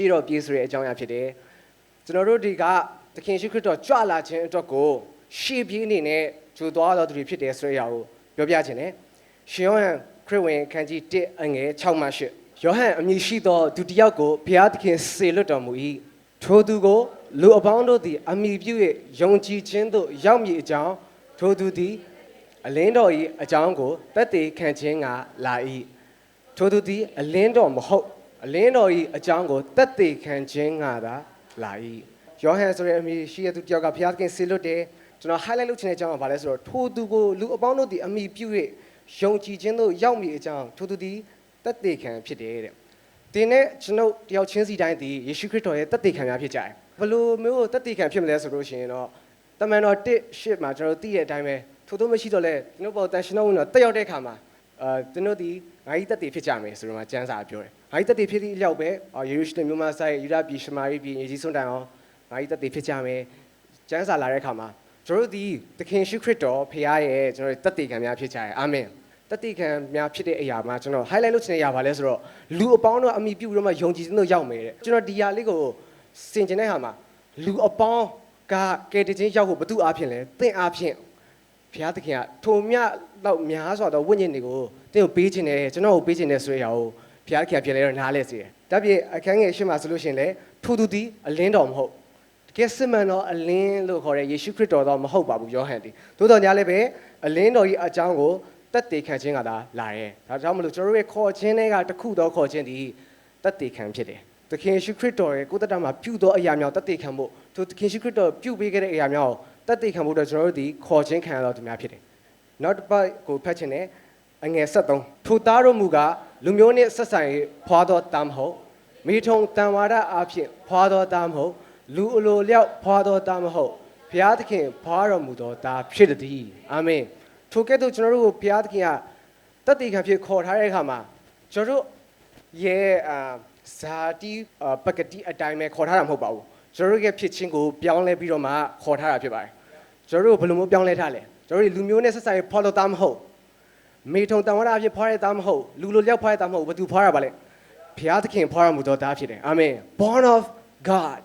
ရှေ့တော်ပြေးဆိုတဲ့အကြောင်းအရာဖြစ်တယ်ကျွန်တော်တို့ဒီကသခင်ယေရှုခရစ်တော်ကြွလာခြင်းအတွက်ကိုရှေ့ပြေးအနေနဲ့ဂျိုသွားတော်သူတွေဖြစ်တယ်ဆိုတဲ့အရာကိုပြောပြခြင်းတယ်ရှင်ယောဟန်ခရစ်ဝင်ခန်းကြီး1အငယ်6မှ8ယောဟန်အမည်ရှိသောသူတစ်ယောက်ကိုဘုရားသခင်စေလွတ်တော်မူ၏ထိုသူကိုလူအပေါင်းတို့သည်အမိပြု၍ယုံကြည်ခြင်းသို့ရောက်မည်အကြောင်းထိုသူသည်အလင်းတော်၏အကြောင်းကိုတက်တည်ခံခြင်းကလာ၏ထိုသူသည်အလင်းတော်မဟုတ် အလင်းတော်၏အကြောင်းကိုတက်တည်ခံခြင်းကသာလာ၏ယောဟန်ဆိုတဲ့အမည်ရှိတဲ့သူတစ်ယောက်ကဘုရားသခင်စေလွတ်တယ်ကျွန်တော် highlight လုပ်ချင်တဲ့အကြောင်းကဘာလဲဆိုတော့ထိုသူကိုလူအပေါင်းတို့သည်အမိပြု၍ယုံကြည်ခြင်းသို့ရောက်မည်အကြောင်းထိုသူသည်တက်တည်ခံဖြစ်တယ်တဲ့တင်းနဲ့ကျွန်ုပ်တယောက်ချင်းစီတိုင်းဒီယေရှုခရစ်တော်ရဲ့တက်တည်ခံများဖြစ်ကြတယ်ဘယ်လိုမျိုးတက်တည်ခံဖြစ်မလဲဆိုလို့ရှိရင်တော့တမန်တော်1ရှစ်မှာကျွန်တော်တို့သိတဲ့အတိုင်းပဲထို့သောမရှိတော့လဲကျွန်တော်ပေါ်တန်ရှင်တော်ဝင်တော့တက်ရောက်တဲ့ခါမှာအာကျွန်တော်ဒီငါကြီးတက်တည်ဖြစ်ကြမယ်ဆိုတော့မှကျမ်းစာပြောတယ် ငါကြီးတက်တည်ဖြစ်သည့်အလျောက်ပဲအာယေရုရှလင်မြို့မှာဆိုင်ယူဒပြည်ရှမာရိပြည်ယေဂျီစွန်တိုင်အောင်ငါကြီးတက်တည်ဖြစ်ကြမယ်ကျမ်းစာလာတဲ့ခါမှာကျွန်တော်တို့ဒီသခင်ရှုခရစ်တော်ဖခင်ရဲ့ကျွန်တော်တို့တက်တည်ခံများဖြစ်ကြတယ်အာမင်တတိကံများဖြစ်တဲ့အရာမှာကျွန်တော် highlight လုပ်ချင်တဲ့အရာပါလဲဆိုတော့လူအပေါင်းတော့အမိပြုပြီးတော့မှယုံကြည်ခြင်းတို့ရောက်မယ်တဲ့ကျွန်တော်ဒီຢာလေးကိုစင်ကျင်တဲ့ဟာမှာလူအပေါင်းကကယ်တင်ခြင်းရောက်ဖို့ဘသူအားဖြင့်လဲတင့်အားဖြင့်ဘုရားသခင်ကထိုမြတော့များစွာသောဝိညာဉ်တွေကိုတင့်ကိုပေးခြင်းတယ်ကျွန်တော်ကိုပေးခြင်းတယ်ဆိုတဲ့အရာ ကိုဘုရားသခင်ကပြန်လဲတော့နားလဲစေတယ်ဒါပြည့်အခန်းငယ်ရှင်းမှာဆိုလို့ရှိရင်လေထိုသူသည်အလင်းတော်မဟုတ်တကယ်စစ်မှန်တော့အလင်းလို့ခေါ်တဲ့ယေရှုခရစ်တော်တော့မဟုတ်ပါဘူးယောဟန်ဒီသို့တော်ညာလည်းပဲအလင်းတော်ကြီးအကြောင်းကိုတက်တည်ခံခြင်းကသာလာတယ်ဒါကြောင့်မလို့ကျွန်တော်တို့ရဲ့ခေါ်ခြင်းတွေကတစ်ခုသောခေါ်ခြင်းဒီတက်တည်ခံဖြစ်တယ်သခင်ယေရှုခရစ်တော်ရဲ့ကိုယ်တတမှာပြုသောအရာများတက်တည်ခံဖို့သူသခင်ယေရှုခရစ်တော်ပြုပေးခဲ့တဲ့အရာများကိုတက်တည်ခံဖို့အတွက်ကျွန်တော်တို့ဒီခေါ်ခြင်းခံရတော့ဒီများဖြစ်တယ်နောက်တစ်ပတ်ကိုဖတ်ခြင်းနဲ့အငယ်73ထိုသားတို့မူက လူမျိုးနှင့်ဆက်ဆံရေးဖွာသောတမ်းမဟုတ်မိထုံတန်ဝါဒအဖြစ်ဖွာတော်သားမဟုတ်လူအလိုလျောက်ဖွာတော်သားမဟုတ်ဘုရားသခင်ဖွာတော်မူတော်သားဖြစ်သည်အာမင်ထိုကဲ့သို့ကျွန်တော်တို့ကိုဘုရားသခင်ကတတ်တည်ခံဖြစ်ခေါ်ထားတဲ့အခါမှာကျွန်တော်တို့ရဲ့အာဇာတိအာပကတိအတိုင်းပဲခေါ်ထားတာမဟုတ်ပါဘူးကျွန်တော်တို့ရဲ့ဖြစ်ချင်းကိုပြောင်းလဲပြီးတော့မှခေါ်ထားတာဖြစ်ပါတယ်ကျွန်တော်တို့ဘယ်လိုမျိုးပြောင်းလဲထားလဲကျွန်တော်တို့လူမျိုးနဲ့ဆက်ဆံရေးဖွာတော်သားမဟုတ် မေထုံတန်ဝရအဖြစ်ဖွာရတဲ့သားမဟုတ်လူလိုလျောက်ဖွာရတဲ့သားမဟုတ်ဘယ်သူဖွာရပါလဲဘုရားသခင်ဖွာရမှုတော်သားဖြစ်တယ်အာမင် born of god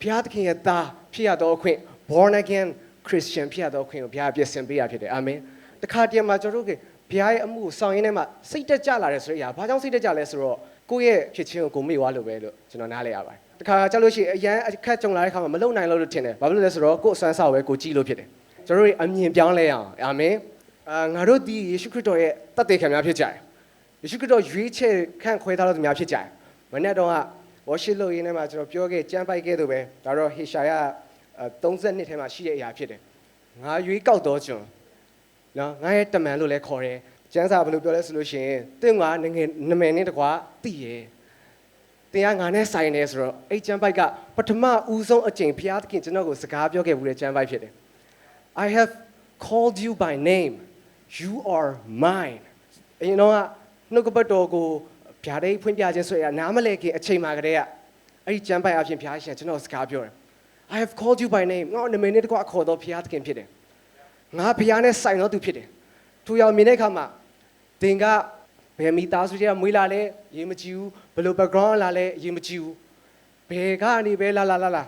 ဘုရားသခင်ရဲ့သားဖြစ်ရတော့အခွင့် born again christian ဖြစ်ရတော့အခွင့်ကိုဘုရားပြည့်စင်ပေးရဖြစ်တယ်အာမင်တခါတည်းမှာကျွန်တော်တို့ကဘုရားရဲ့အမှုကိုဆောင်ရင်းထဲမှာစိတ်တက်ကြလာတယ်ဆိုတဲ့အရာဘာကြောင့်စိတ်တက်ကြလဲဆိုတော့ကိုယ့်ရဲ့ဖြစ်ချင်းကိုကိုမေ့သွားလို့ပဲလို့ကျွန်တော်နားလဲရပါတယ်တခါကြောက်လို့ရှိရင်အရန်အခက်ကြုံလာတဲ့ခါမှာမလုံနိုင်လို့လို့ထင်တယ်ဘာဖြစ်လို့လဲဆိုတော့ကိုယ့်အစွမ်းစားကိုပဲကိုကြည့်လို့ဖြစ်တယ်ကျွန်တော်တို့အမြင်ပြောင်းလဲအောင်အာမင် အာငါတို့ဒီယေရှုခရစ်တော်ရဲ့တတ်သိခံများဖြစ်ကြတယ်။ယေရှုခရစ်တော်ရွေးချယ်ခန့်ခွဲထားတော်သူများဖြစ်ကြတယ်။မနေ့တုန်းက worship လုပ်ရင်းထဲမှာကျွန်တော်ပြောခဲ့ကြမ်းပိုက်ခဲ့သူပဲဒါတော့ဟေရှာယ32ထဲမှာရှိတဲ့အရာဖြစ်တယ်။ငါရွေးကောက်တော်ကျွန်နော်ငါရဲ့တမန်လို့လည်းခေါ်တယ်။ကျမ်းစာဘယ်လိုပြောလဲဆိုလို့ရှိရင်တင့်ကငငယ်နမယ်နဲ့တကွာသိရဲ့။တင်ကငါနဲ့ဆိုင်နေဆိုတော့အဲ့ကျမ်းပိုက်ကပထမဦးဆုံးအကြိမ်ဘုရားသခင်ကျွန်တော်ကိုစကားပြောခဲ့ဘူးတဲ့ကျမ်းပိုက်ဖြစ်တယ်။ I have called you by name you are mine အရင်တော့ကနှုတ်ကပတ်တော်ကိုဗျာဒိတ်ဖွင့်ပြခြင်းဆိုရနားမလဲခင်အချိန်မှာကတည်းကအဲ့ဒီကျမ်းပိုက်အဖြစ်ဘုရားရှင်ကျွန်တော်စကားပြောတယ် I have called you by name ငါနမည်နဲ့တကွာခေါ်တော့ဘုရားသခင်ဖြစ်တယ်ငါဘုရားနဲ့ဆိုင်တော့သူဖြစ်တယ်သူရောက်မြင်တဲ့အခါမှာသင်ကဘယ်မိသားစုတွေကမွေးလာလဲရေးမကြည့်ဘူးဘယ်လို background လာလဲရေးမကြည့်ဘူးဘယ်ကနေပဲလာလာလာလာ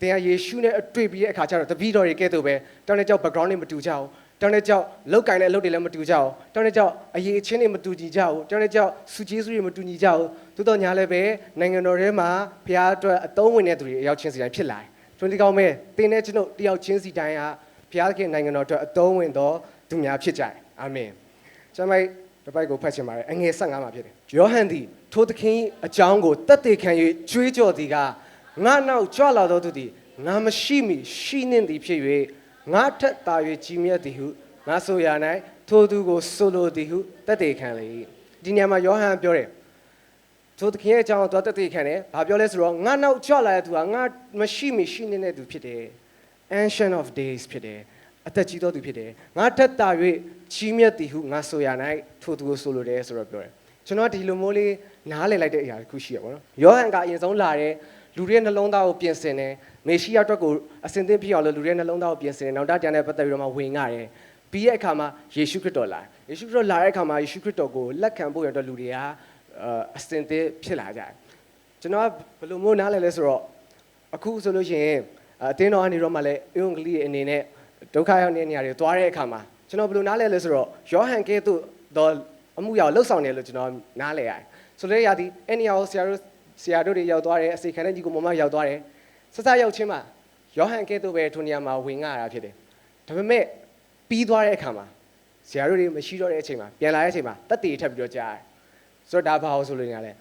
တင်ကယေရှုနဲ့အတွေ့ပြီးတဲ့အခါကျတော့တပည့်တော်တွေကဲ့သို့ပဲတောင်းတဲ့ကြောက် background တွေမတူကြဘူး တောင်းတဲ့ကြောက်လောက်ကင်တဲ့အလုပ်တွေလည်းမတူကြဘူးတောင်းတဲ့ကြောက်အရေးအချင်းတွေမတူညီကြဘူးတောင်းတဲ့ကြောက်စုကျေးစုတွေမတူညီကြဘူးသို့တော်ညာလည်းပဲနိုင်ငံတော်ထဲမှာဘုရားအတွက်အသုံးဝင်တဲ့သူတွေအရောက်ချင်းစီတိုင်းဖြစ်လာတယ်တွင်ဒီကောင်းမဲ့တင်းတဲ့ကျွန်ုပ်တယောက်ချင်းစီတိုင်းဟာဘုရားခင်နိုင်ငံတော်အတွက်အသုံးဝင်သောသူများဖြစ်ကြတယ်အာမင်ကျွန်မိုက်တပိုက်ကိုဖတ်ချင်ပါတယ်အငယ်15မှာဖြစ်တယ်ယောဟန်သည်ထိုသခင်အကြောင်းကိုတတ်သိခံ၍ကြွေးကြော်သည်ကငါနောက်ကြွလာတော်သူသည်ငါမရှိမီရှိနှင့်သည်ဖြစ်၍ ငါထက်သာ၍ကြီးမြတ်သည်ဟုငါဆိုရ၌ထိုသူကိုဆိုလိုသည်ဟုတတ်သိခံလေ၏ဒီနေရာမှာယောဟန်ပြောတယ်ထိုသခင်ရဲ့အကြောင်းကိုသူကတတ်သိခံတယ်ဘာပြောလဲဆိုတော့ငါနောက်ကြွလာတဲ့သူကငါမရှိမီရှိနှင့်တဲ့သူဖြစ်တယ် ancient of days ဖြစ်တယ်အသက်ကြီးသောသူဖြစ်တယ်ငါထက်တာ၍ကြီးမြတ်သည်ဟုငါဆိုရ၌ထိုသူကိုဆိုလိုတယ်ဆိုတော့ပြောတယ်ကျွန်တော်ဒီလိုမျိုးလေးနားလည်လိုက်တဲ့အရာတစ်ခုရှိရပါတော့ယောဟန်ကအရင်ဆုံးလာတဲ့လူတွေရဲ့နှလုံးသားကိုပြင်ဆင်တယ် မေရှိယအတွက်ကိုအစဉ်သင့်ဖြစ်အောင်လို့လူတွေရဲ့နှလုံးသားကိုပြင်ဆင်တယ်နောက်တာပြန်တဲ့ပတ်သက်ပြီးတော့မှဝင်ငရတယ်ပြီးတဲ့အခါမှာယေရှုခရစ်တော်လာယေရှုခရစ်တော်လာတဲ့အခါမှာယေရှုခရစ်တော်ကိုလက်ခံဖို့ရတဲ့လူတွေကအာအစဉ်သင့်ဖြစ်လာကြတယ်ကျွန်တော်ကဘယ်လိုမျိုးနားလဲလဲဆိုတော့အခုဆိုလို့ရှိရင်အတင်းတော်ကနေတော့မှလည်းအင်္ဂလိပ်အနေနဲ့ဒုက္ခရောက်နေတဲ့နေရာတွေသွားတဲ့အခါမှာကျွန်တော်ဘယ်လိုနားလဲလဲဆိုတော့ယောဟန်ကဲ့သို့တော့အမှုရောက်လှုပ်ဆောင်တယ်လို့ကျွန်တော်နားလဲရတယ်ဆိုတော့ရာဒီအဲ့နေရာကိုဆရာတို့ဆရာတို့တွေရောက်သွားတယ်အစီခံတဲ့ကြီးကိုမမရောက်သွားတယ် ဆက်ဆက်ရောက်ချင်းမှာယောဟန်ကဲ့သို့ပဲထိုနေရာမှာဝင်ငါရတာဖြစ်တယ်ဒါပေမဲ့ပြီးသွားတဲ့အခါမှာဆရာတို့တွေမရှိတော့တဲ့အချိန်မှာပြန်လာတဲ့အချိန်မှာတက်တည်ထပ်ပြီးတော့ကြားတယ်ဆိုတော့ဒါဘာလို့ဆိုလို့ညာလဲ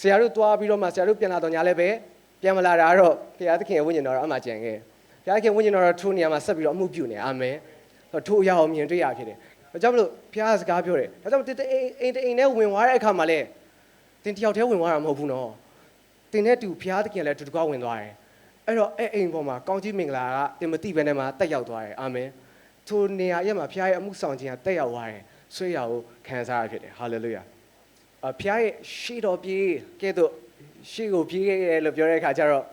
ဆရာတို့သွားပြီးတော့မှဆရာတို့ပြန်လာတော့ညာလည်းပဲပြန်မလာတာကတော့ဘုရားသခင်ရဲ့ဝိညာဉ်တော်တော့အမှကြံခဲ့ဘုရားသခင်ဝိညာဉ်တော်တော့ထိုးနေရာမှာဆက်ပြီးတော့အမှုပြုနေအာမင်ထိုးအရာအောင်မြင်တွေ့ရဖြစ်တယ်ဒါကြောင့်မလို့ဘုရားစကားပြောတယ်ဒါကြောင့်တိအိမ်အိမ်နဲ့ဝင်သွားတဲ့အခါမှာလည်းတင်တယောက်တည်းဝင်သွားတာမဟုတ်ဘူးနော် တင်နဲ့တူဘုရားသခင်လည်းတူတူကဝင်သွားတယ်အဲ့တော့အဲ့အိမ်ပေါ်မှာကောင်းကြီးမင်္ဂလာကတင်မသိဘဲနဲ့မှတက်ရောက်သွားတယ်အာမင်ထိုနေရာရဲ့မှာဘုရားရဲ့အမှုဆောင်ခြင်းကတက်ရောက်သွားတယ်ဆွေးရကိုခံစားရဖြစ်တယ်ဟာလေလုယာအဖျားရဲ့ရှေ့တော်ပြေးကဲ့သို့ရှေ့ကိုပြေးခဲ့တယ်လို့ပြောတဲ့အခါကျတော့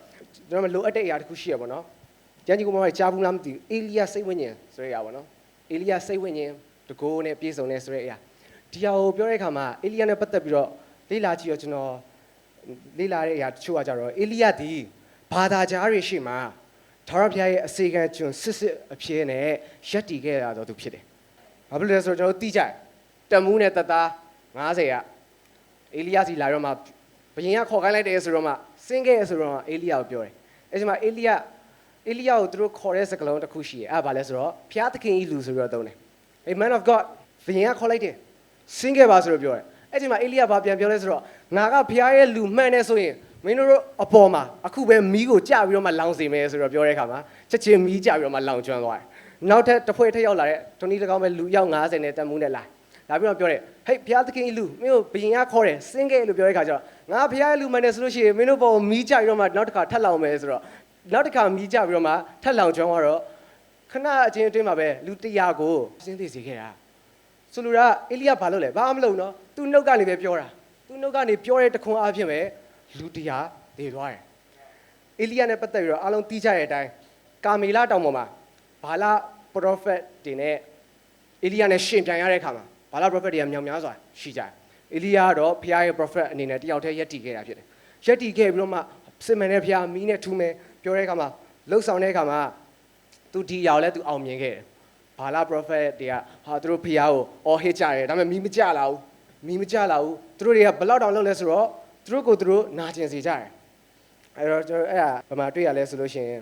ကျွန်တော်မလိုအပ်တဲ့အရာတစ်ခုရှိရပါတော့။ကျမ်းကြီးကမှကြားဘူးလားမသိဘူး။အေလိယစိတ်ဝိညာဉ်ဆိုတဲ့အရာပါနော်။အေလိယစိတ်ဝိညာဉ်တကိုးနဲ့ပြည့်စုံတဲ့ဆိုတဲ့အရာ။ဒီဟာကိုပြောတဲ့အခါမှာအေလိယနဲ့ပတ်သက်ပြီးတော့လေ့လာကြည့်တော့ကျွန်တော် လေ့လာတဲ့အရာတချို့ကကြတော့အေလိယဒီဘာသာကြားတွေရှိမှထာဝရဘုရားရဲ့အစေခံကျွန်စစ်စစ်အဖြစ်နဲ့ရက်တည်ခဲ့တာတော့သူဖြစ်တယ်။ဘာဖြစ်လို့လဲဆိုတော့ကျွန်တော်တို့သိကြတယ်။တမူးနဲ့တသား90ကအေလိယစီလာတော့မှဘယင်ကခေါ်ခိုင်းလိုက်တယ်ဆိုတော့မှစင်းခဲ့ဆိုတော့မှအေလိယကိုပြောတယ်။အဲဒီမှာအေလိယအေလိယကိုသူတို့ခေါ်တဲ့စကားလုံးတစ်ခုရှိတယ်။အဲ့ဒါဘာလဲဆိုတော့ဖျားသခင်ဤလူဆိုပြီးတော့သုံးတယ်။ A man of God ဘယင်ကခေါ်လိုက်တယ်။စင်းခဲ့ပါဆိုတော့ပြောတယ်။ အဲဒီမှာအေလိယဘာပြန်ပြောလဲဆိုတော့ငါကဖျားရဲ့လူမှန်နေဆိုရင်မင်းတို့အပေါ်မှာအခုပဲမီးကိုကြပြီးတော့မှလောင်စေမယ်ဆိုတော့ပြောတဲ့အခါမှာချက်ချင်းမီးကြပြီးတော့မှလောင်ကျွမ်းသွားတယ်။နောက်ထပ်တစ်ဖွဲ့ထက်ရောက်လာတဲ့ဒုနီတကောင်ပဲလူရောက်90နဲ့တက်မှုနဲ့လာ။လာပြီးတော့ပြောတယ်ဟေးဘုရားသခင်လူမင်းတို့ဘယင်ကခေါ်တယ်စင်းခဲ့လို့ပြောတဲ့ခါကျတော့ငါဘုရားရဲ့လူမှန်တယ်ဆိုလို့ရှိရင်မင်းတို့ဘောမီးကြပြီးတော့မှနောက်တစ်ခါထပ်လောင်မယ်ဆိုတော့နောက်တစ်ခါမီးကြပြီးတော့မှထပ်လောင်ကျွမ်းသွားတော့ခဏအချင်းအတွင်းမှာပဲလူတရာကိုစင်းသိစေခဲ့တာ ဆိုလိုတာအေလိယဘာလုပ်လဲဘာမှမလုပ်နော်သူနှုတ်ကနေပဲပြောတာသူနှုတ်ကနေပြောတဲ့တခွန်းအားဖြင့်ပဲလူတရာတည်သွားတယ်အေလိယနဲ့ပတ်သက်ပြီးတော့အားလုံးသိကြတဲ့အတိုင်းကာမေလတောင်ပေါ်မှာဘာလာပရောဖက်တွေနဲ့အေလိယနဲ့ရှင်ပြန်ရတဲ့အခါမှာဘာလာ prophet တွေကမြောင်များစွာရှိကြတယ်။အေလိယာကတော့ဖခင်ရဲ့ prophet အနေနဲ့တယောက်တည်းယက်တည်ခဲ့တာဖြစ်တယ်။ယက်တည်ခဲ့ပြီးတော့မှစစ်မှန်တဲ့ဖခင်မီးနဲ့ထူးမယ်ပြောတဲ့အခါမှာလှုပ်ဆောင်တဲ့အခါမှာသူဒီရောက်လဲသူအောင်မြင်ခဲ့တယ်။ ဘာလာ prophet တွေကဟာသူတို့ဖခင်ကိုအော်ဟစ်ကြတယ်ဒါပေမဲ့မီးမကြလာဘူး။မီးမကြလာဘူး။သူတို့တွေကဘလောက်တောင်လုပ်လဲဆိုတော့သူတို့ကိုသူတို့နာကျင်စေကြတယ်။အဲတော့ကျွန်တော်အဲ့ဒါဘာမှတွေ့ရလဲဆိုလို့ရှိရင်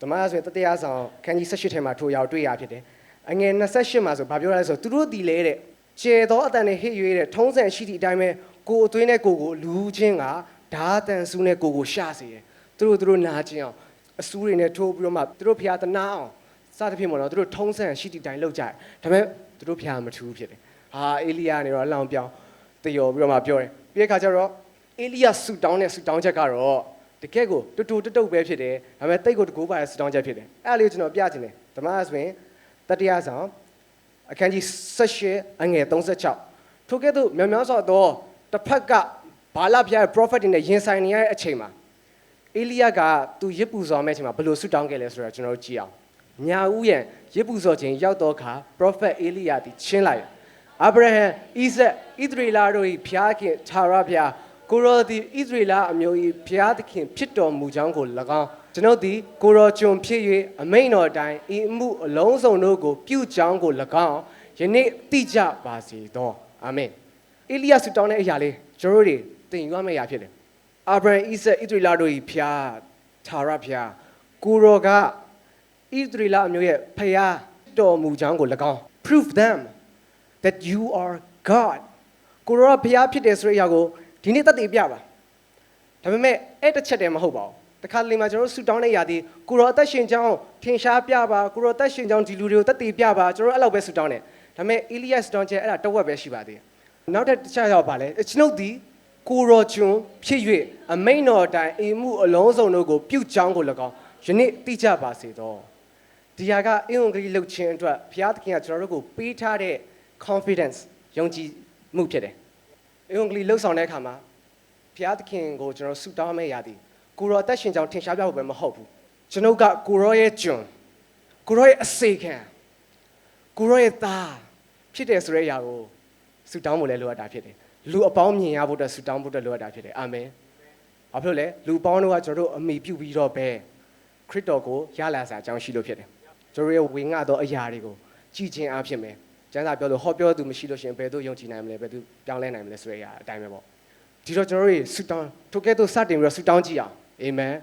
ဓမ္မဆိုရင်တတရားဆောင်ခန်းကြီး18ထဲမှာထိုရောက်တွေ့ရဖြစ်တယ်။အငယ်28မှာဆိုဘာပြောရလဲဆိုသူတို့ဒီလေတဲ့ကျေသောအတန်နဲ့ဟစ်ရွေးတဲ့ထုံးစံရှိသည့်အတိုင်းပဲကိုယ်အသွေးနဲ့ကိုယ်ကိုလူချင်းကဓာတန်ဆူးနဲ့ကိုယ်ကိုရှာစေတယ်သူတို့သူတို့နာကျင်အောင်အဆူးတွေနဲ့ထိုးပြီးတော့မှသူတို့ဖျားတနာအောင် စသဖြင့်ပေါ့နော်သူတို့ထုံးစံရှိသည့်အတိုင်းလုပ်ကြတယ်ဒါပေမဲ့သူတို့ဖျားမထူးဖြစ်တယ်ဟာအေလိယကနေတော့အလောင်းပြောင်းတယောပြီးတော့မှပြောတယ်ပြီးတဲ့ခါကျတော့အေလိယဆူတောင်းတဲ့ဆူတောင်းချက်ကတော့တကယ့်ကိုတူတူတုတ်တုတ်ပဲဖြစ်တယ်ဒါပေမဲ့တိတ်ကိုတကူပါတဲ့ဆူတောင်းချက်ဖြစ်တယ်အဲ့ဒါလေးကိုကျွန်တော်ပြချင်တယ်ဓမ္မဆိုရင်တတိယဆောင်အခန်းကြီး78အငယ်36ထို့ကဲ့သို့မြောင်များစွာသောတစ်ဖက်ကဘာလဖျားရဲ့ prophet တွေနဲ့ရင်ဆိုင်နေရတဲ့အချိန်မှာအေလိယကသူရစ်ပူဇော်မဲ့အချိန်မှာဘယ်လိုဆုတောင်းခဲ့လဲဆိုတော့ကျွန်တော်တို့ကြည့်အောင် ညာဥယံရစ်ပူဇော်ခြင်းရောက်တော့ခါ prophet အေလိယသည်ချင်းလိုက်အာဗြဟံဣဇက်ဣသရေလတို့၏ဖျားခင်သာရဖျားကိုရောသည်ဣသရေလအမျိုး၏ဖျားသခင်ဖြစ်တော်မူကြောင်းကို၎င်းကျွန်ုပ်သည်ကိုရောကျွန်ဖြစ်၍အမိန်တော်အတိုင်းဤအမှုအလုံးစုံတို့ကိုပြုကြောင်းကို၎င်းယနေ့သိကြပါစေသောအာမင်အေလိယဆုတောင်းတဲ့အရာလေးကျွန်တော်တို့တွေသင်ယူရမယ့်အရာဖြစ်တယ်အာဗြဟံဣဇက်ဣသရေလတို့၏ဖျားသာရဖျားကိုရောက ဣသရေလအမျိုးရဲ့ဖျားတော်မူကြောင်းကို၎င်း prove them that you are God ကိုရောကဘုရားဖြစ်တယ်ဆိုတဲ့အရာကိုဒီနေ့သက်သေပြပါဒါပေမဲ့အဲ့တစ်ချက်တည်းမဟုတ်ပါဘူးတခါလေမှာကျွန်တော်တို့ဆူတောင်းတဲ့အရာဒီကိုရောအသက်ရှင်ကြောင်းထင်ရှားပြပါကိုရောအသက်ရှင်ကြောင်းဒီလူတွေကိုသက်သေပြပါကျွန်တော်တို့အဲ့လောက်ပဲဆူတောင်းတယ်ဒါပေမဲ့ Elias တောင်းချက်အဲ့ဒါတဝက်ပဲရှိပါသေးတယ်နောက်တစ်ချက်ရောက်ပါလဲကျွန်ုပ်ဒီကိုရောကျွန်ဖြစ်၍အမိန်တော်တိုင်အိမ်မှုအလုံးစုံတို့ကိုပြုတ်ကြောင်းကို၎င်းယနေ့သိကြပါစေတော့ ဒီဟာကအင်္ဂလိပ်လှုပ်ခြင်းအတွက်ဘုရားသခင်ကကျွန်တော်တို့ကိုပေးထားတဲ့ confidence ယုံကြည်မှုဖြစ်တယ်။အင်္ဂလိပ်လှုပ်ဆောင်တဲ့အခါမှာဘုရားသခင်ကိုကျွန်တော်ဆုတောင်းမဲ့ရသည်ကိုရောအသက်ရှင်ကြောင်းထင်ရှားပြဖို့ပဲမဟုတ်ဘူး။ကျွန်ုပ်ကကိုရောရဲ့ကျွန်ကိုရောရဲ့အစေခံကိုရောရဲ့သားဖြစ်တယ်ဆိုတဲ့အရာကိုဆုတောင်းဖို့လည်းလိုအပ်တာဖြစ်တယ်။လူအပေါင်းမြင်ရဖို့အတွက်ဆုတောင်းဖို့အတွက်လိုအပ်တာဖြစ်တယ်။အာမင်။ဘာဖြစ်လို့လဲလူပေါင်းတို့ကကျွန်တော်တို့အမိပြုပြီးတော့ပဲခရစ်တော်ကိုရလာစားအကြောင်းရှိလို့ဖြစ်တယ်ကျွန် တော်ရဲ့ဝင်ငါတော့အရာတွေကိုကြည်ချင်းအားဖြင့်ပဲကျမ်းစာပြောလို့ဟောပြောသူမရှိလို့ရှိရင်ဘယ်သူယုံကြည်နိုင်မလဲဘယ်သူပြောင်းလဲနိုင်မလဲဆိုတဲ့အရာအတိုင်းပဲပေါ့ဒီတော့ကျွန်တော်တို့ဆုတောင်းထိုကဲ့သို့စတင်ပြီးတော့ဆုတောင်းကြည့်အောင်အာမင်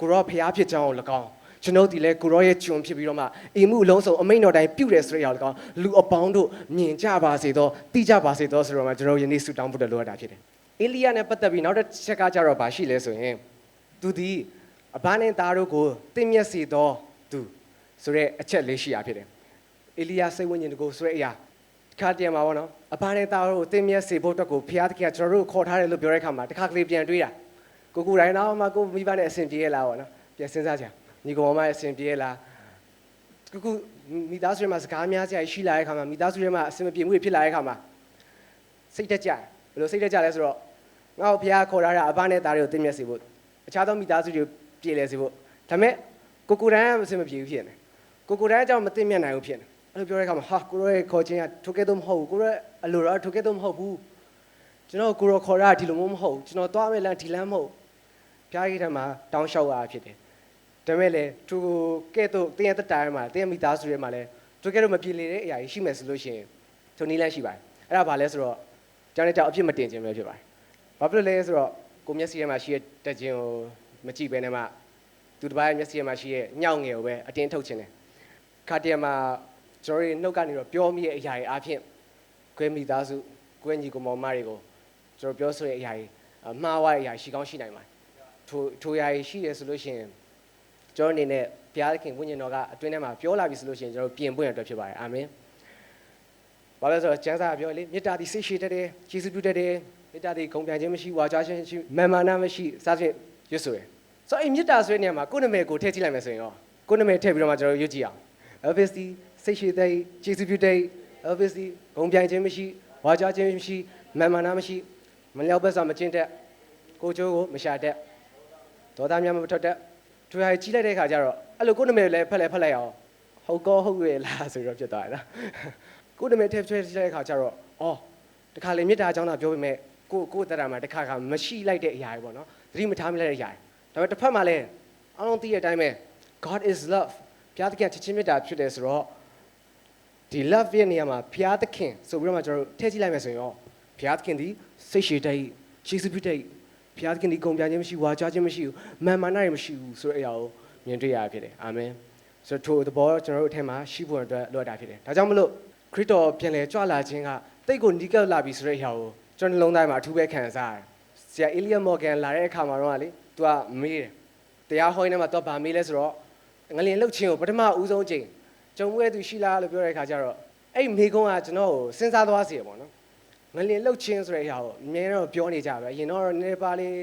ကိုရောဖျားဖြစ်ကြောင်းကို၎င်းကျွန်တော်ဒီလဲကိုရောရဲ့ကျွန်ဖြစ်ပြီးတော့မှအိမ်မှုအလုံးစုံအမိန့်တော်တိုင်းပြုတယ်ဆိုတဲ့အရာကို၎င်းလူအပေါင်းတို့မြင်ကြပါစေသောသိကြပါစေသောဆိုတော့မှကျွန်တော်ယနေ့ဆုတောင်းဖို့လိုအပ်တာဖြစ်တယ်အေလိယနဲ့ပတ်သက်ပြီးနောက်တစ်ချက်ကကြတော့ဗာရှိလဲဆိုရင်သူဒီအဘနဲ့သားတို့ကိုသိမျက်စေသောသူ ဆိုတဲ့အချက်လေးရှိရဖြစ်တယ်အေလိယစိတ်ဝိညာဉ်တကိုဆိုတဲ့အရာခါတည်းမှာပေါ့နော်အဘနဲ့သားတို့ကိုသိမျက်စေဖို့အတွက်ကိုဖျားသခင်ကကျွန်တော်တို့ခေါ်ထားတယ်လို့ပြောတဲ့အခါမှာတစ်ခါကလေးပြန်တွေးတာကိုကိုတိုင်းတော့မှကိုမိဘနဲ့အဆင်ပြေရလားပေါ့နော်ပြန်စဉ်းစားကြညီကောင်မအဆင်ပြေရလားကိုကိုမိသားစုထဲမှာစကားများစရာရှိလာတဲ့အခါမှာမိသားစုထဲမှာအဆင်မပြေမှုတွေဖြစ်လာတဲ့အခါမှာစိတ်တက်ကြတယ်ဘယ်လိုစိတ်တက်ကြလဲဆိုတော့ငါ့ကိုဖျားခေါ်ထားတာအဘနဲ့သားတွေကိုသိမျက်စေဖို့အခြားသောမိသားစုတွေကိုပြေလဲစေဖို့ဒါပေမဲ့ကိုကိုတိုင်းကအဆင်မပြေဘူးဖြစ်နေ ကိုကိုတိုင်းအကြောင်းမသိမျက်နိုင်ဘူးဖြစ်နေအဲ့လိုပြောတဲ့အခါမှာဟာကိုရောရဲ့ခေါ်ခြင်းကထိုကဲ့သို့မဟုတ်ဘူးကိုရောအလိုတော့ထိုကဲ့သို့မဟုတ်ဘူးကျွန်တော်ကိုရောခေါ်တာဒီလိုမျိုးမဟုတ်ဘူးကျွန်တော်သွားမယ်လမ်းဒီလမ်းမဟုတ်ဖျားကြီးထဲမှာတောင်းလျှောက်ရဖြစ်တယ်ဒါပေမဲ့လေသူကဲ့သို့တင်းရတဲ့တိုင်မှာတင်းမိသားစုတွေမှာလည်းသူကဲ့သို့မပြေလေတဲ့အရာကြီးရှိမယ်ဆိုလို့ရှိရင်သူနီးလန်းရှိပါတယ်အဲ့ဒါဘာလဲဆိုတော့ကျောင်းနဲ့ကြောင်အဖြစ်မတင်ခြင်းပဲဖြစ်ပါတယ်ဘာဖြစ်လို့လဲဆိုတော့ကိုမျက်စိထဲမှာရှိတဲ့တက်ခြင်းကိုမကြည့်ဘဲနဲ့မှသူတစ်ပါးရဲ့မျက်စိထဲမှာရှိတဲ့ညောင်ငယ်ကိုပဲအတင်းထုတ်ခြင်းတယ် ခါတည်းမှာကျွန်တော်တို့နှုတ်ကနေတော့ပြောမိတဲ့အရာတွေအားဖြင့်ကွဲမိသားစုကွဲညီကိုမောင်မတွေကိုကျွန်တော်ပြောဆိုတဲ့အရာတွေမှားဝါတဲ့အရာရှိကောင်းရှိနိုင်ပါတယ်ထိုထိုအရာတွေရှိရဆိုလို့ရှိရင်ကျွန်တော်အနေနဲ့ဘုရားသခင်ဝိညာဉ်တော်ကအတွင်းထဲမှာပြောလာပြီဆိုလို့ရှိရင်ကျွန်တော်ပြင်ပွင့်ရအတွက်ဖြစ်ပါတယ်အာမင်ဘာလဲဆိုတော့ကျမ်းစာပြောလေမေတ္တာသည်စိတ်ရှိတတ်တယ်ယေရှုပြုတတ်တယ်မေတ္တာသည်ဂုဏ်ပြခြင်းမရှိဝါကြခြင်းမရှိမာမာနမရှိစသဖြင့်ရွတ်ဆိုရယ်ဆိုတော့အဲ့မေတ္တာဆိုတဲ့နေရာမှာကိုယ်နာမည်ကိုထည့်ကြည့်လိုက်မယ်ဆိုရင်ရောကိုယ်နာမည်ထည့်ပြီးတော့မှကျွန်တော်ရွတ်ကြည့်အောင် obviously စိတ်ရှိတဲ့ယေရှုပြုတဲ့ obviously ဂုံပြိုင်ခြင်းမရှိဝါကြခြင်းမရှိမာမာနာမရှိမလျောက်ဘက်စွာမကျင့်တတ်ကိုချိုးကိုမရှာတတ်ဒေါသများမထွက်တတ်သူဟာကြီးလိုက်တဲ့ခါကျတော့အဲ့လိုကိုယ်နာမည်လည်းဖက်လဲဖက်လိုက်အောင်ဟုတ်ကောဟုတ်ရဲ့လားဆိုတော့ဖြစ်သွားတယ်နော်ကိုယ်နာမည်ထည့်ထည့်လိုက်တဲ့ခါကျတော့အော်တခါလေမေတ္တာအကြောင်းသာပြောပေမဲ့ကိုကိုတရမှာတခါခါမရှိလိုက်တဲ့အရာတွေပေါ့နော်သတိမထားမိလိုက်တဲ့အရာတွေဒါပေမဲ့တစ်ဖက်မှာလည်းအားလုံးသိတဲ့အတိုင်းပဲ God is love ဘုရားသခင်ချစ်ချင်းမေတ္တာဖြစ်တယ်ဆိုတော့ဒီ love ရဲ့နေရာမှာဘုရားသခင်ဆိုပြီးတော့မှကျွန်တော်တို့ထည့်ကြည့်လိုက်မယ်ဆိုရင်ရောဘုရားသခင်ဒီစိတ်ရှည်တဲ့ရှိစုပြုတဲ့ဘုရားသခင်ဒီဂုဏ်ပြခြင်းမရှိဝါကြခြင်းမရှိဘူးမာမာနတွေမရှိဘူးဆိုတဲ့အရာကိုမြင်တွေ့ရဖြစ်တယ်အာမင်ဆိုတော့ထိုသဘောကျွန်တော်တို့အထက်မှာရှိဖို့အတွက်လိုအပ်တာဖြစ်တယ်ဒါကြောင့်မလို့ခရစ်တော်ပြန်လဲကြွလာခြင်းကတိတ်ကိုနီးကပ်လာပြီဆိုတဲ့အရာကိုကျွန်တော်နှလုံးသားမှာအထူးပဲခံစားရတယ်ဆရာအေလီယာမော်ဂန်လာတဲ့အခါမှာတော့လေ तू ကမေးတယ်တရားဟောရင်းထဲမှာ तू ဗာမေးလဲဆိုတော့ ငလင်လှုပ်ခြင်းကိုပထမဦးဆုံးချိန်ကြုံဝဲသူရှိလားလို့ပြောတဲ့အခါကျတော့အဲ့မိကုန်းကကျွန်တော်ကိုစဉ်းစားသွားစေရပေါ့နော်ငလင်လှုပ်ခြင်းဆိုတဲ့အရာကိုအများတော့ပြောနေကြပဲအရင်တော့နည်းပါးလေး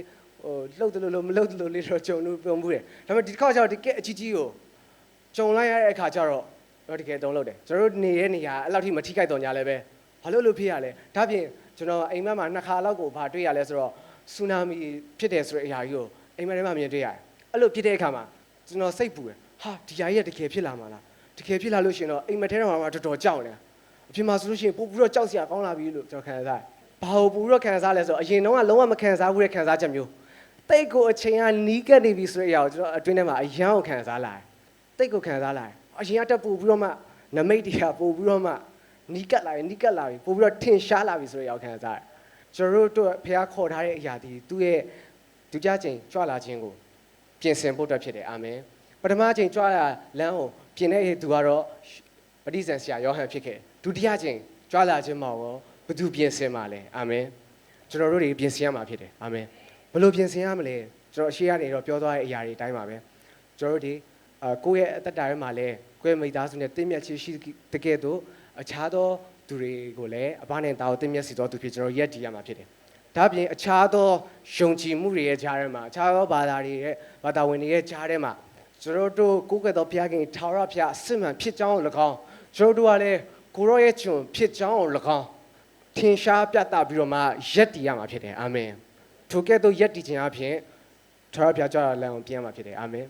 ဟိုလှုပ်တယ်လို့မလှုပ်တယ်လို့လေးတော့ကြုံလို့ပြောမှုတယ်ဒါပေမဲ့ဒီတစ်ခါကျတော့ဒီကဲအကြီးကြီးကိုကြုံလိုက်ရတဲ့အခါကျတော့တော့တကယ်တုံးလို့တယ်ကျွန်တော်တို့နေတဲ့နေရာအဲ့လောက်ထိမထိခိုက်တော့ညာလည်းပဲဘာလို့လို့ဖြစ်ရလဲဒါပြင်ကျွန်တော်အိမ်မက်မှာနှစ်ခါလောက်ကိုဘာတွေ့ရလဲဆိုတော့ဆူနာမီဖြစ်တယ်ဆိုတဲ့အရာကြီးကိုအိမ်မက်ထဲမှာမြင်တွေ့ရတယ်အဲ့လိုဖြစ်တဲ့အခါမှာကျွန်တော်စိတ်ပူတယ် ဟာဒီຢာကြီးကတကယ်ဖြစ်လာမှာလားတကယ်ဖြစ်လာလို့ရှိရင်တော့အိမ်မက်ထဲမှာတော်တော်ကြောက်နေအဖြစ်မှာဆိုလို့ရှိရင်ပို့ပြီးတော့ကြောက်စရာကောင်းလာပြီလို့ကျွန်တော်ခံစားတယ်ဘာလို့ပို့ပြီးတော့ခံစားလဲဆိုတော့အရင်တော့ကလုံးဝမခံစားဘူးတဲ့ခံစားချက်မျိုးတိတ်ကိုအချိန်ကနီးကပ်နေပြီဆိုတဲ့အရာကိုကျွန်တော်အတွင်းထဲမှာအယံကိုခံစားလာတယ်တိတ်ကိုခံစားလာတယ်အရင်ကတက်ပို့ပြီးတော့မှနမိတ်တွေကပို့ပြီးတော့မှနီးကပ်လာပြီနီးကပ်လာပြီပို့ပြီးတော့ထင်ရှားလာပြီဆိုတဲ့အရာကိုခံစားတယ်ကျွန်တော်တို့ဖះခေါ်ထားတဲ့အရာဒီသူ့ရဲ့ဒုကြချိန်ကြွလာခြင်းကိုပြင်ဆင်ဖို့အတွက်ဖြစ်တယ်အာမင် ပထမချိန်ကြွလာလမ်းကိုပြင်တဲ့သူကတော့ပဋိဇန်ဆရာယောဟန်ဖြစ်ခဲ့ဒုတိယချိန်ကြွလာခြင်းမှာရောဘသူပြင်ဆင်မှာလဲအာမင်ကျွန်တော်တို့တွေပြင်ဆင်ရမှာဖြစ်တယ်အာမင်ဘယ်လိုပြင်ဆင်ရမလဲကျွန်တော်အရှိရနေတော့ပြောသွားတဲ့အရာတွေအတိုင်းပါပဲကျွန်တော်တို့ဒီအကိုယ့်ရဲ့အသက်တာထဲမှာလဲကိုယ့်ရဲ့မိသားစုနဲ့တင့်မြတ်ချင်းရှိတကယ်တော့အခြားသောသူတွေကိုလည်းအဘနဲ့တာကိုတင့်မြတ်စီတော်သူဖြစ်ကျွန်တော်ရက်တည်ရမှာဖြစ်တယ်ဒါပြင်အခြားသောယုံကြည်မှုတွေရဲ့ကြားထဲမှာအခြားသောဘာသာတွေရဲ့ဘာသာဝင်တွေရဲ့ကြားထဲမှာ ကျွန်တော်တို့ကိုယ်ကတော်ဘုရားခင်ထာဝရဘုရားအစစ်မှန်ဖြစ်ကြောင်းကို၎င်းကျွန်တော်တို့ကလည်းကိုရောရဲ့ကျွန်ဖြစ်ကြောင်းကို၎င်းထင်ရှားပြသပြီးတော့မှရက်တည်ရမှာဖြစ်တယ်အာမင်ထိုကဲ့သို့ရက်တည်ခြင်းအပြင်ထာဝရဘုရားကြောက်ရလမ်းကိုပြန်မှာဖြစ်တယ်အာမင်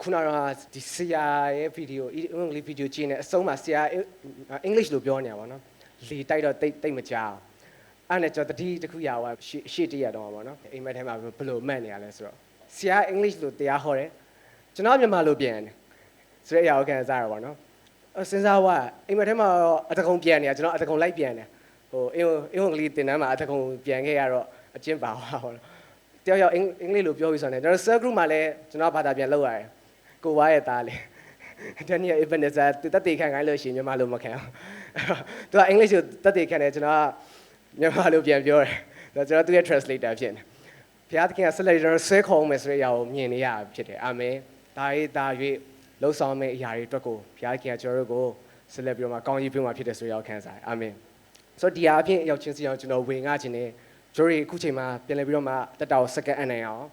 ခုနကဒီဆရာရဲ့ဗီဒီယိုအင်္ဂလိပ်ဗီဒီယိုကြည့်နေအဆုံးမှာဆရာအင်္ဂလိပ်လိုပြောနေတာပါနော်လေတိုက်တော့တိတ်တိတ်မကြောက်အဲ့နဲ့ကျွန်တော်တတိတစ်ခုရပါရှေ့ရှေ့တည့်ရတော့မှာပေါ့နော်အိမ်မက်ထဲမှာဘယ်လိုမှတ်နေရလဲဆိုတော့ဆရာအင်္ဂလိပ်လိုတရားဟောတယ် ကျွန်တော်မြန်မာလိုပြန်တယ်ဆိုတဲ့အရာကိုခံစားရပါတော့အစဉ်းစားว่าအိမ်မက်ထဲမှာတော့အတကုံပြန်နေတာကျွန်တော်အတကုံလိုက်ပြန်တယ်ဟိုအင်အင်္ဂလိပ်တင်တန်းမှာအတကုံပြန်ခဲ့ရတော့အကျင့်ပါပါပေါ့တယောက်ယောက်အင်အင်္ဂလိပ်လိုပြောပြီးဆိုတော့ကျွန်တော် cell group မှာလည်းကျွန်တော်ဘာသာပြန်လုပ်ရတယ်ကိုဝါရဲ့သားလေတနည်း even is that တက်တေခံခိုင်းလို့ရှိရင်မြန်မာလိုမခံဘူးသူကအင်္ဂလိပ်လိုတက်တေခံတယ်ကျွန်တော်ကမြန်မာလိုပြန်ပြောတယ်ဒါကျွန်တော်သူရဲ့ translator ဖြစ်နေဘုရားသခင်ကဆက်လက်ကျွန်တော်ဆွဲခေါ်မယ်ဆိုတဲ့အရာကိုမြင်နေရဖြစ်တယ်အာမင် ဒါရေးဒါ၍လှုပ်ဆောင်မယ့်အရာတွေအတွက်ကိုဘုရားသခင်ကကျွန်တော်တို့ကိုဆက်လက်ပြီးတော့မှကောင်းကြီးပေးမှာဖြစ်တယ်ဆိုတဲ့အရာကိုခံစားတယ်အာမင်ဆိုတော့ဒီအဖြစ်ရောက်ချင်းစီအောင်ကျွန်တော်ဝင်ငှခြင်းနဲ့ကျွန်တော်တို့အခုချိန်မှာပြန်လည်ပြီးတော့မှတက်တာကိုစက္ကန့်အနိုင်အောင်